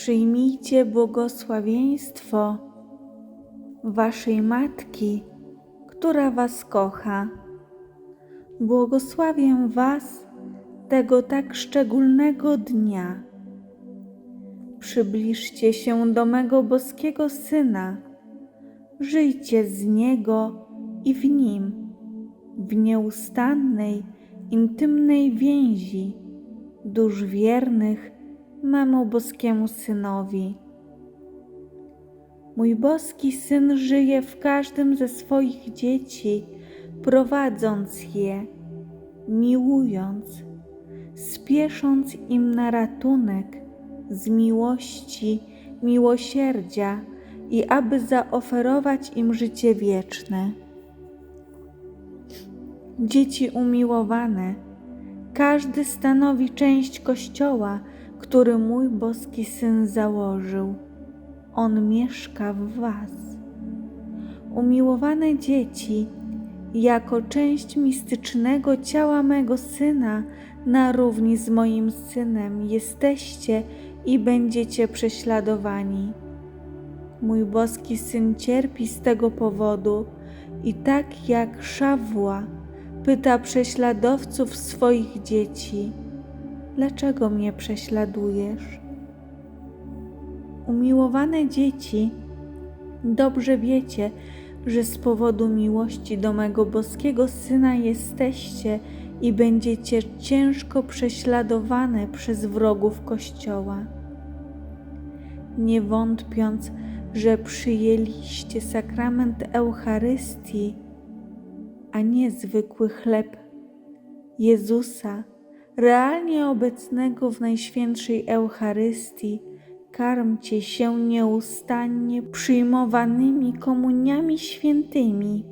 Przyjmijcie błogosławieństwo Waszej Matki, która Was kocha. Błogosławię Was tego tak szczególnego dnia. Przybliżcie się do mego boskiego Syna, żyjcie z Niego i w Nim, w nieustannej, intymnej więzi dusz wiernych memu boskiemu Synowi. Mój boski Syn żyje w każdym ze swoich dzieci, prowadząc je, miłując, spiesząc im na ratunek z miłości, miłosierdzia i aby zaoferować im życie wieczne. Dzieci umiłowane, każdy stanowi część Kościoła, który mój boski Syn założył. On mieszka w Was. Umiłowane dzieci, jako część mistycznego ciała mego Syna, na równi z moim Synem jesteście i będziecie prześladowani. Mój boski Syn cierpi z tego powodu i tak jak Szawła pyta prześladowców swoich dzieci, dlaczego mnie prześladujesz? Umiłowane dzieci, dobrze wiecie, że z powodu miłości do mego boskiego Syna jesteście i będziecie ciężko prześladowane przez wrogów Kościoła. Nie wątpiąc, że przyjęliście sakrament Eucharystii, a nie zwykły chleb Jezusa, realnie obecnego w Najświętszej Eucharystii, karmcie się nieustannie przyjmowanymi komuniami świętymi,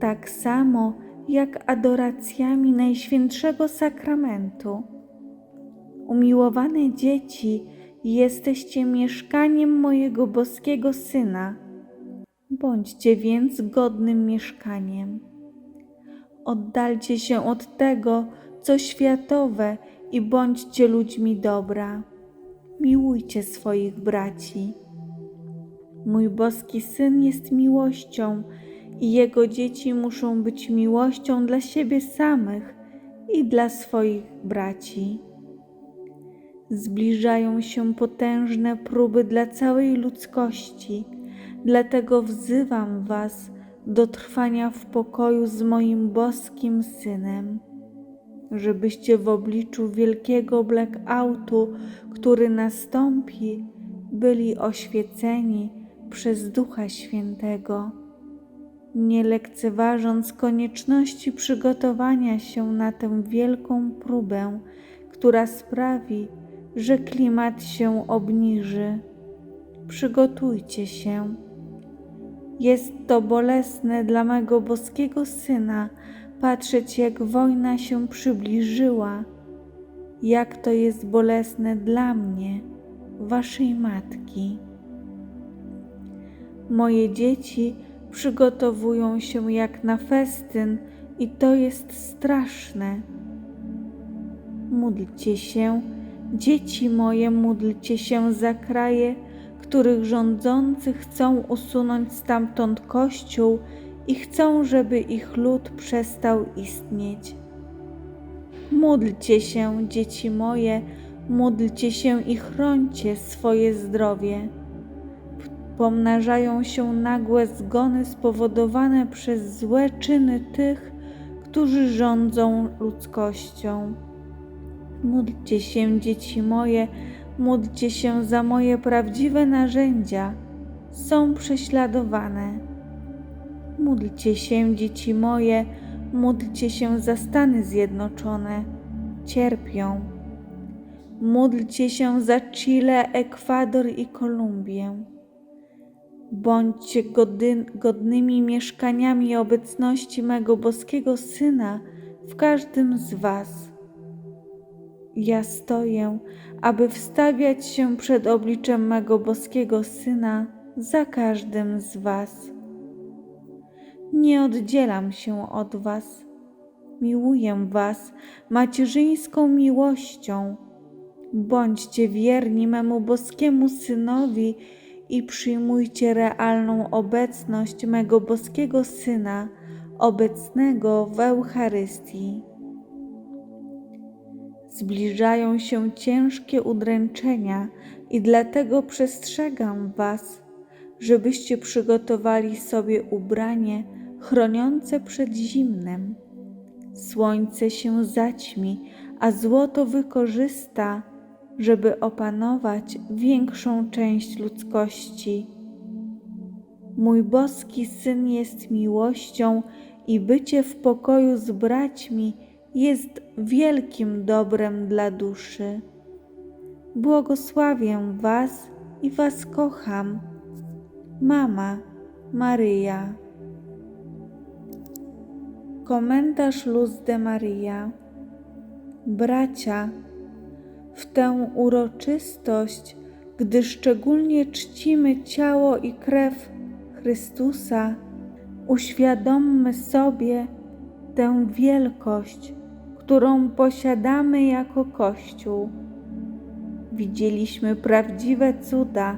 tak samo jak adoracjami Najświętszego Sakramentu. Umiłowane dzieci, jesteście mieszkaniem mojego boskiego Syna. Bądźcie więc godnym mieszkaniem. Oddalcie się od tego, co światowe i bądźcie ludźmi dobra. Miłujcie swoich braci. Mój boski Syn jest miłością i Jego dzieci muszą być miłością dla siebie samych i dla swoich braci. Zbliżają się potężne próby dla całej ludzkości, dlatego wzywam Was do trwania w pokoju z moim boskim Synem, żebyście w obliczu wielkiego blackoutu, który nastąpi, byli oświeceni przez Ducha Świętego, nie lekceważąc konieczności przygotowania się na tę wielką próbę, która sprawi, że klimat się obniży. Przygotujcie się. Jest to bolesne dla mego boskiego syna patrzeć, jak wojna się przybliżyła, jak to jest bolesne dla mnie, waszej matki. Moje dzieci przygotowują się jak na festyn i to jest straszne. Módlcie się, dzieci moje, módlcie się za kraje, których rządzący chcą usunąć stamtąd Kościół i chcą, żeby ich lud przestał istnieć. Módlcie się, dzieci moje, módlcie się i chrońcie swoje zdrowie. Pomnażają się nagłe zgony spowodowane przez złe czyny tych, którzy rządzą ludzkością. Módlcie się, dzieci moje, módlcie się za moje prawdziwe narzędzia. Są prześladowane. Módlcie się, dzieci moje, módlcie się za Stany Zjednoczone. Cierpią. Módlcie się za Chile, Ekwador i Kolumbię. Bądźcie godny, godnymi mieszkaniami obecności mego boskiego Syna w każdym z Was. Ja stoję, aby wstawiać się przed obliczem mego boskiego Syna za każdym z Was. Nie oddzielam się od Was. Miłuję Was macierzyńską miłością. Bądźcie wierni memu boskiemu Synowi i przyjmujcie realną obecność mego boskiego Syna, obecnego w Eucharystii. Zbliżają się ciężkie udręczenia i dlatego przestrzegam Was, żebyście przygotowali sobie ubranie chroniące przed zimnem. Słońce się zaćmi, a złoto wykorzysta, żeby opanować większą część ludzkości. Mój boski Syn jest miłością i bycie w pokoju z braćmi jest wielkim dobrem dla duszy. Błogosławię Was i Was kocham. Mama Maryja. Komentarz Luz de Maria. Bracia, w tę uroczystość, gdy szczególnie czcimy ciało i krew Chrystusa, uświadommy sobie tę wielkość, którą posiadamy jako Kościół. Widzieliśmy prawdziwe cuda,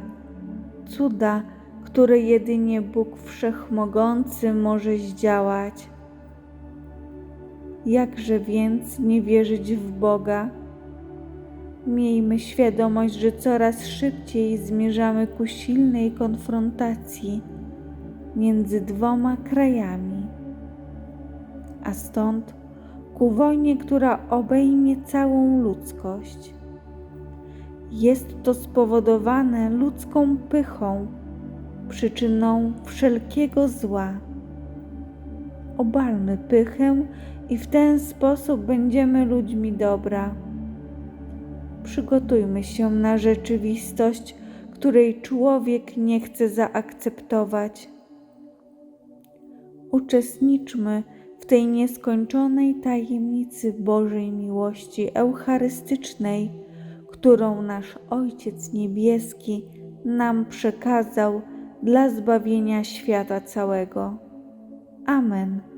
cuda, które jedynie Bóg Wszechmogący może zdziałać. Jakże więc nie wierzyć w Boga? Miejmy świadomość, że coraz szybciej zmierzamy ku silnej konfrontacji między dwoma krajami, a stąd ku wojnie, która obejmie całą ludzkość. Jest to spowodowane ludzką pychą, przyczyną wszelkiego zła. Obalmy pychę i w ten sposób będziemy ludźmi dobra. Przygotujmy się na rzeczywistość, której człowiek nie chce zaakceptować. Uczestniczmy w tej nieskończonej tajemnicy Bożej miłości eucharystycznej, którą nasz Ojciec Niebieski nam przekazał dla zbawienia świata całego. Amen.